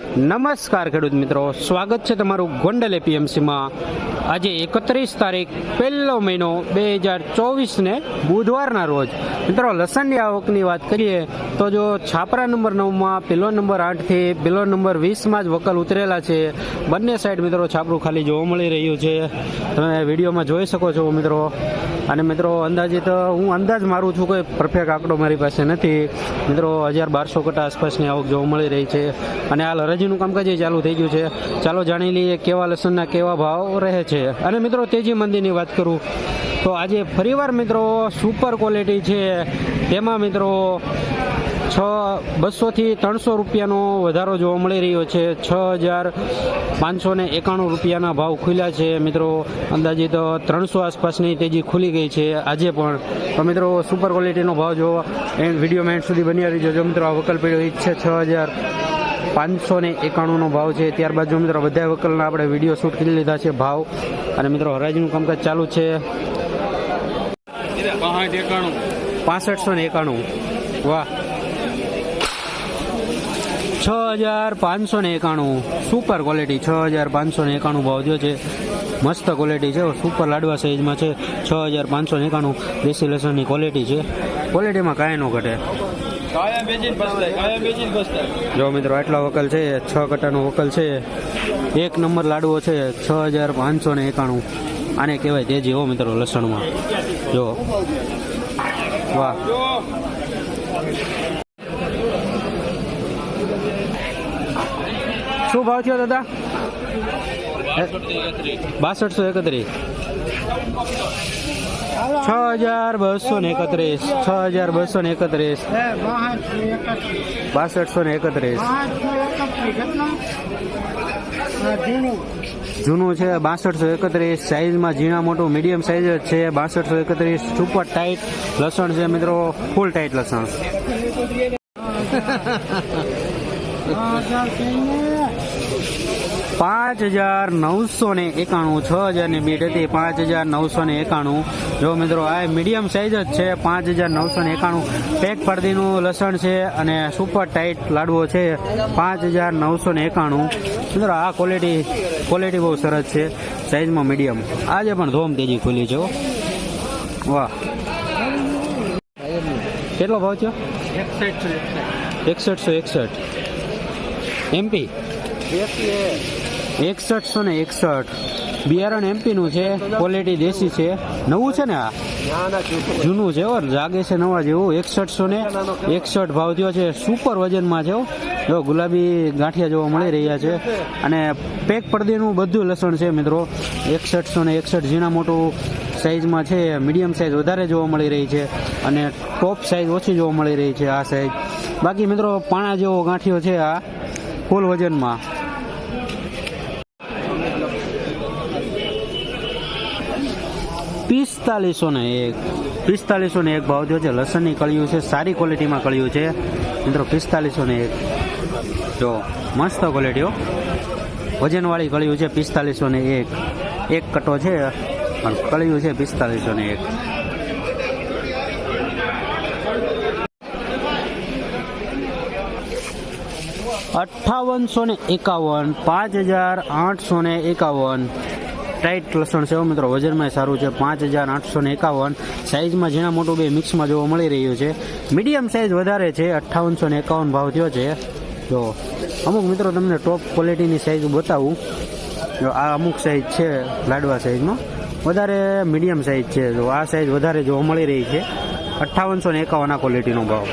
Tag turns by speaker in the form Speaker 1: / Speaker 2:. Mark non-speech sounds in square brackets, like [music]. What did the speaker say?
Speaker 1: નમસ્કાર ખેડૂત મિત્રો, સ્વાગત છે તમારું ગોંડલ એપીએમસીમાં. આજે એકત્રીસ તારીખ, પહેલો મહિનો બે હજાર ચોવીસને બુધવારના રોજ મિત્રો, લસણની આવકની વાત કરીએ, તો જો છાપરા નંબર નવમાં, પેલો નંબર આઠથી પેલો નંબર વીસમાં જ વકલ ઉતરેલા છે. બંને સાઈડ મિત્રો છાપરું ખાલી જોવા મળી રહ્યું છે. તમે વિડીયોમાં જોઈ શકો છો મિત્રો. અને મિત્રો અંદાજિત હું અંદાજ મારું છું કોઈ પરફેક્ટ આંકડો મારી પાસે નથી. મિત્રો, હજાર બારસો કટા આસપાસની આવક જોવા મળી રહી છે. અને હાલ હરાજીનું કામકાજ ચાલુ થઈ ગયું છે. ચાલો જાણી લઈએ કેવા લસણના કેવા ભાવ રહે છે. અને મિત્રો, તેજી મંદીની વાત કરું. તો આજે ફરીવાર મિત્રો સુપર ક્વોલિટી છે. તેમાં મિત્રો છ બસોથી ત્રણસો રૂપિયાનો વધારો જોવા મળી રહ્યો છે. છ હજાર પાંચસો ને એકાણું રૂપિયાના ભાવ ખુલ્યા છે. મિત્રો અંદાજિત ત્રણસો આસપાસની તેજી ખુલી ગઈ છે આજે પણ. તો મિત્રો સુપર ક્વોલિટીનો ભાવ જો એન્ડ વિડીયોમાં એન્ડ સુધી બની આવી જો મિત્રો આ વકલ પીડ્યો ઈચ્છે છ હજાર પાંચસો ને એકાણુંનો ભાવ છે. ત્યારબાદ જો મિત્રો બધા વકલના આપણે વીડિયો શૂટ કરી લીધા છે ભાવ. અને મિત્રો હરાજીનું કામકાજ ચાલુ છે. પાસઠસો ને એકાણું. વાહ. છ હજાર પાંચસો ને એકાણું. સુપર ક્વોલિટી છ હજાર પાંચસો ને એકાણું ભાવ જો છે. મસ્ત ક્વોલિટી છે. સુપર લાડવા સાઈઝમાં છે. છ હજાર પાંચસો ને એકાણું. દેશી લસણની ક્વોલિટી છે. ક્વોલિટીમાં કાંઈ ન ઘટે. જો મિત્રો આટલા વકલ છે. છ કટાનો વકલ છે. એક નંબર લાડવો છે. છ હજાર પાંચસો ને એકાણું. આને કહેવાય તે જેવો મિત્રો લસણમાં. જો. વાહ. શું ભાવ થયો દાદા? બાસઠસો એકત્રીસ. છ હજાર બસો ને એકત્રીસ. છ હજાર બસો ને એકત્રીસ. બાસઠસો ને એકત્રીસ. જૂનું છે, બાસઠસો એકત્રીસ સાઇઝમાં ઝીણા મોટું, મીડિયમ સાઇઝ જ છે, બાસઠસો એકત્રીસ સુપર ટાઈટ લસણ છે મિત્રો ફૂલ ટાઈટ લસણ. [laughs] પાંચ હજાર નવસો ને એકાણું છ હજારની બીટ હતી. પાંચ હજાર નવસો ને એકાણું. જો મિત્રો આ મીડિયમ સાઇઝ જ છે. પાંચ હજાર નવસો ને એકાણું. પેક પડદીનું લસણ છે અને સુપર ટાઈટ લાડવો છે. પાંચ હજાર નવસો ને એકાણું. મિત્રો આ ક્વોલિટી ક્વોલિટી બહુ સરસ છે. સાઇઝમાં મીડિયમ આજે પણ ધોમ તેજી ખુલી છે વાહ. કેટલો ભાવ થયો? એકસઠસો એકસઠ. એમપી એકસઠસો ને એકસઠ. બિયારણ એમપીનું છે ક્વોલિટી દેશી છે. નવું છે ને આ? જૂનું છે ઓર જાગે છે નવા જેવું. એકસઠસો ને એકસઠ ભાવ થયો છે. સુપર વજનમાં છે. જો ગુલાબી ગાંઠિયા જોવા મળી રહ્યા છે. અને પેક પડદીનું બધું લસણ છે મિત્રો. એકસઠસો ને એકસઠ ઝીણા મોટું સાઇઝમાં છે. મીડિયમ સાઇઝ વધારે જોવા મળી રહી છે. અને ટોપ સાઇઝ ઓછી જોવા મળી રહી છે આ સાઈઝ. બાકી મિત્રો, પાણા જેવો ગાંઠિયો છે આ. ફૂલ વજનમાં. પિસ્તાલીસો ને એક. પિસ્તાલીસો ને એક ભાવ થયો છે. લસણની કળિયું છે. સારી ક્વોલિટીમાં કળિયું છે. મિત્રો, પિસ્તાલીસો ને એક. જો, મસ્ત ક્વોલિટી વજનવાળી કળિયું છે પિસ્તાલીસો ને એક. એક કટો છે અને કળિયું છે પિસ્તાલીસો ને એક. અઠ્ઠાવનસો ને એકાવન, પાંચ હજાર આઠસો ને એકાવન. ટાઈટ લસણ છે મિત્રો વજનમાં સારું છે. પાંચ હજાર આઠસો ને એકાવન સાઇઝમાં ઝીણા મોટું બે મિક્સમાં જોવા મળી રહ્યું છે. મીડિયમ સાઇઝ વધારે છે. અઠ્ઠાવનસો ને એકાવન ભાવ થયો છે. જો, અમુક મિત્રો તમને ટોપ ક્વોલિટીની સાઇઝ બતાવું. જો, આ અમુક સાઇઝ છે, લાડવા સાઇઝમાં વધારે મીડિયમ સાઇઝ છે. જો, આ સાઇઝ વધારે જોવા મળી રહી છે. અઠ્ઠાવનસો ને એકાવન આ ક્વોલિટીનો ભાવ.